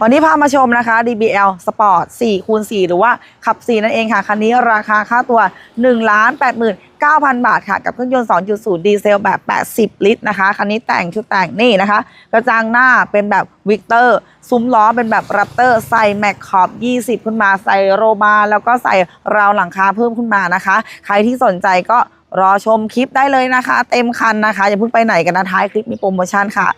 วันนี้พามาชมนะคะ DBL Sport 4คูณ4หรือว่าขับ 4 นั่นเองค่ะ คันนี้ราคาค่าตัว 1 8 9 0 0 0 บาทค่ะ กับเครื่องยนต์ 2.0 ดีเซลแบบ 80 ลิตรนะคะ คันนี้แต่งชุดแต่งนี่นะคะ กระจังหน้าเป็นแบบวิกเตอร์ ซุ้มล้อเป็นแบบรับเตอร์ ใส่แม็กขอบ 20 ขึ้นมา ใส่โรมาแล้วก็ใส่ราวหลังคาเพิ่มขึ้นมานะคะ ใครที่สนใจก็รอชมคลิปได้เลยนะคะ เต็มคันนะคะ อย่าเพิ่งไปไหนกันนะท้ายคลิปมีโปรโมชั่นค่ะ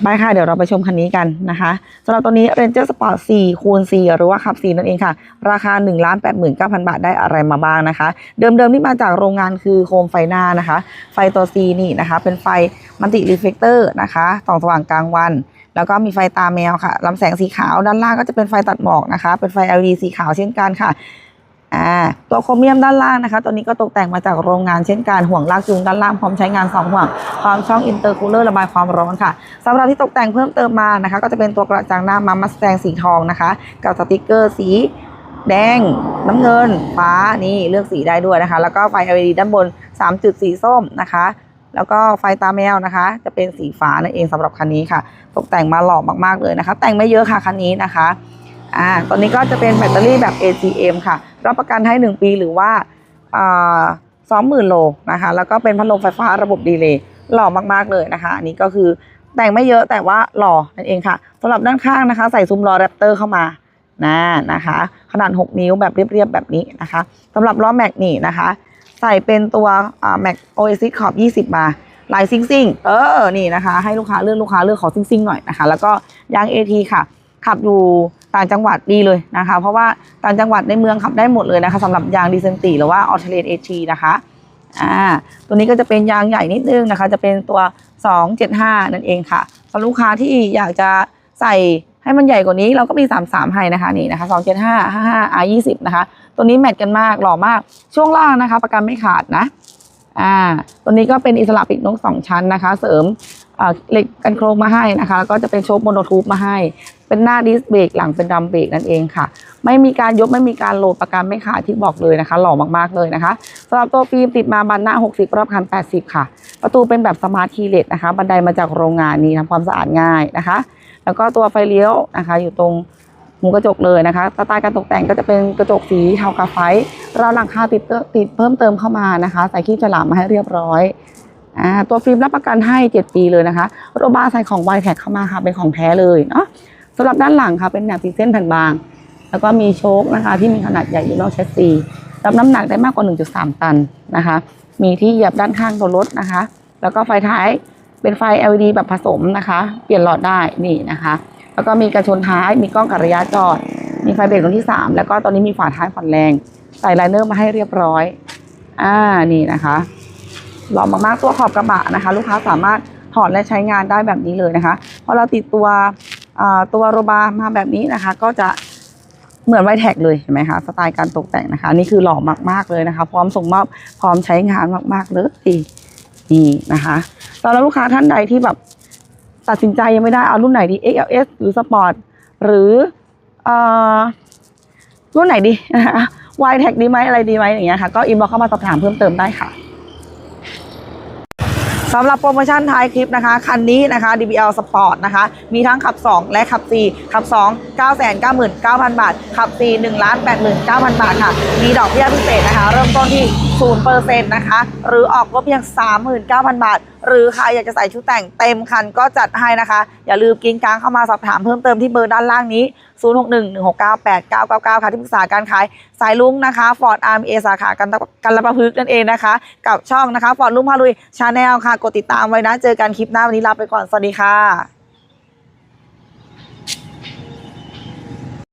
ไปค่ะ เดี๋ยวเราไปชมคันนี้กันนะคะสำหรับตัวนี้ Ranger Sport 4คูณ4หรือว่าขับ 4 นั่นเองค่ะ ราคา 1 8 9 0 0 0 บาทได้อะไรมาบ้างนะคะ เดิมๆที่มาจากโรงงานคือโคมไฟหน้านะคะ ไฟตัว C นี่นะคะ เป็นไฟมัลติรีเฟกเตอร์นะคะส่องสว่างกลางวัน แล้วก็มีไฟตาแมวค่ะลำแสงสีขาวด้านล่างก็จะเป็นไฟตัดหมอกนะคะ เป็นไฟ LED สีขาวเช่นกันค่ะ อ่าตัวโครเมียมด้านล่างนะคะ ตัวนี้ก็ตกแต่งมาจากโรงงานเช่นกันห่วงลากจูงด้านล่างพร้อมใช้งาน 2 ห่วงพร้อมช่องอินเตอร์คูลเลอร์ระบายความร้อนค่ะสำหรับที่ตกแต่งเพิ่มเติมมานะคะ ก็จะเป็นตัวกระจังหน้ามามัสแตงสีทองนะคะ กับสติกเกอร์สีแดง น้ำเงิน ฟ้า นี่เลือกสีได้ด้วยนะคะ แล้วก็ไฟ LED ด้านบน 3 จุดสีส้มนะคะ แล้วก็ไฟตาแมวนะคะ จะเป็นสีฟ้านั่นเองสำหรับคันนี้ค่ะ ตกแต่งมาหล่อมากๆเลยนะคะ แต่งไม่เยอะค่ะคันนี้นะคะ อ่าตัวนี้ก็จะเป็นแบตเตอรี่แบบ AGM ค่ะ รับประกันให้ 1 ปีหรือว่าอ่าสองหมื่นโลนะคะ แล้วก็เป็นพัดลมไฟฟ้าระบบดีเลย์หล่อมากๆเลยนะคะ อันนี้ก็คือแต่งไม่เยอะแต่ว่าหล่อนั่นเองค่ะสำหรับด้านข้างนะคะ ใส่ซุ้มล้อแรปเตอร์เข้ามานะนะคะ ขนาด 6 นิ้วแบบเรียบๆแบบนี้นะคะสำหรับล้อแม็กนี่นะคะ ใส่เป็นตัวแม็กโอเอซิขอบ 20 มาลายซิงซิงเออนี่นะคะ ให้ลูกค้าเลือกลูกค้าเลือกขอซิงซิงหน่อยนะคะ แล้วก็ยาง AT ค่ะ ขับอยู่ ต่างจังหวัดดีเลยนะคะ เพราะว่าต่างจังหวัดในเมืองขับได้หมดเลยนะคะสำหรับยางดีเซนตีหรือว่าออเทเลตเอทีนะคะอ่าตัวนี้ก็จะเป็นยางใหญ่นิดนึงนะคะ จะเป็นตัว 275 นั่นเองค่ะสำหรับลูกค้าที่อยากจะใส่ให้มันใหญ่กว่านี้เราก็มี 33 ให้นะคะนี่นะคะ 275 55 R20 นะคะ ตัวนี้แมทกันมากหล่อมากช่วงล่างนะคะ ประกันไม่ขาดนะอ่าตัวนี้ก็เป็นอิสระปีกนกสองชั้นนะคะ เสริมเหล็กกันโครงมาให้นะคะ แล้วก็จะเป็นโชคโมโนทูบมาให้ เป็นหน้าดิสเบรกหลังเป็นดัมเบรกนั่นเองค่ะ ไม่มีการยกไม่มีการโหลดประกันไม่ขาดที่บอกเลยนะคะ หล่อมากๆเลยนะคะสำหรับตัวฟิล์มติดมาบันหน้า 60 รอบคัน 80 ค่ะ ประตูเป็นแบบสมาร์ทคีเลสนะคะ บันไดมาจากโรงงานนี้ทำความสะอาดง่ายนะคะ แล้วก็ตัวไฟเลี้ยวนะคะ อยู่ตรงมุมกระจกเลยนะคะสไตล์การตกแต่งก็จะเป็นกระจกสีเทากาไฟราวหลังคาติดเตอร์ติดเพิ่มเติมเข้ามานะคะ ใส่ขี้ฉลามมาให้เรียบร้อยอ่าตัวฟิล์มรับประกันให้ 7 ปีเลยนะคะ โรบาใส่ของไวแท็กเข้ามาค่ะ เป็นของแท้เลยเนาะ สำหรับด้านหลังค่ะเป็นแบบพิเส้นแผ่นบาง แล้วก็มีโชคนะคะ ที่มีขนาดใหญ่อยู่นอกแชสซีรับน้ำหนักได้มากกว่า 1.3 ตันนะคะ มีที่เหยียบด้านข้างตัวรถนะคะ แล้วก็ไฟท้ายเป็นไฟ LED แบบผสมนะคะ เปลี่ยนหลอดได้นี่นะคะ แล้วก็มีกระชนท้ายมีกล้องกัระยะจอด มีไฟเบรกตรงที่ 3 แล้วก็ตอนนี้มีฝาท้ายผ่อนแรง ใส่ไลเนอร์มาให้เรียบร้อยอ่านี่นะคะหล่อมากๆตัวขอบกระบะนะคะ ลูกค้าสามารถถอดและใช้งานได้แบบนี้เลยนะคะพอเราติดตัว ตัวโรบามาแบบนี้นะคะ ก็จะเหมือนไวแท็กเลยเห็นไหมคะสไตล์การตกแต่งนะคะ นี่คือหล่อมากๆเลยนะคะ พร้อมส่งมอบพร้อมใช้งานมาก ๆเลยนี่นะคะสำหรับลูกค้าท่านใดที่แบบตัดสินใจยังไม่ได้เอารุ่นไหนดี XLS หรือ Sport หรือเอ่อรุ่นไหนดีนะคะ Y Tech ดีไหมอะไรดีไหมอย่างเงี้ยค่ะ ก็อินบ็อกเข้ามาสอบถามเพิ่มเติมได้ค่ะ สำหรับโปรโมชั่นท้ายคลิปนะคะ คันนี้นะคะ DBL Sport นะคะ มีทั้งขับ 2 และขับ 4 ขับ 2 9 9 9 9 0 0 บาท ขับ 4 1 8 9 0 0 0 บาทค่ะ มีดอกเบี้ยพิเศษนะคะ เริ่มต้นที่ 0%นะคะ หรือออกรถเพียง 39,000 บาท หรือใครอยากจะใส่ชุดแต่งเต็มคันก็จัดให้นะคะ อย่าลืมกินกลางเข้ามาสอบถามเพิ่มเติมที่เบอร์ด้านล่างนี้ 0611698999 ค่ะที่ปรึกษาการขายสายลุงนะคะฟอร์ดอาร์มเอสาขากันกันละประพฤกษ์นั่นเองนะคะ กับช่องนะคะฟอร์ดลุงพาลุยชาแนลค่ะ กดติดตามไว้นะ เจอกันคลิปหน้าวันนี้ลาไปก่อน สวัสดีค่ะ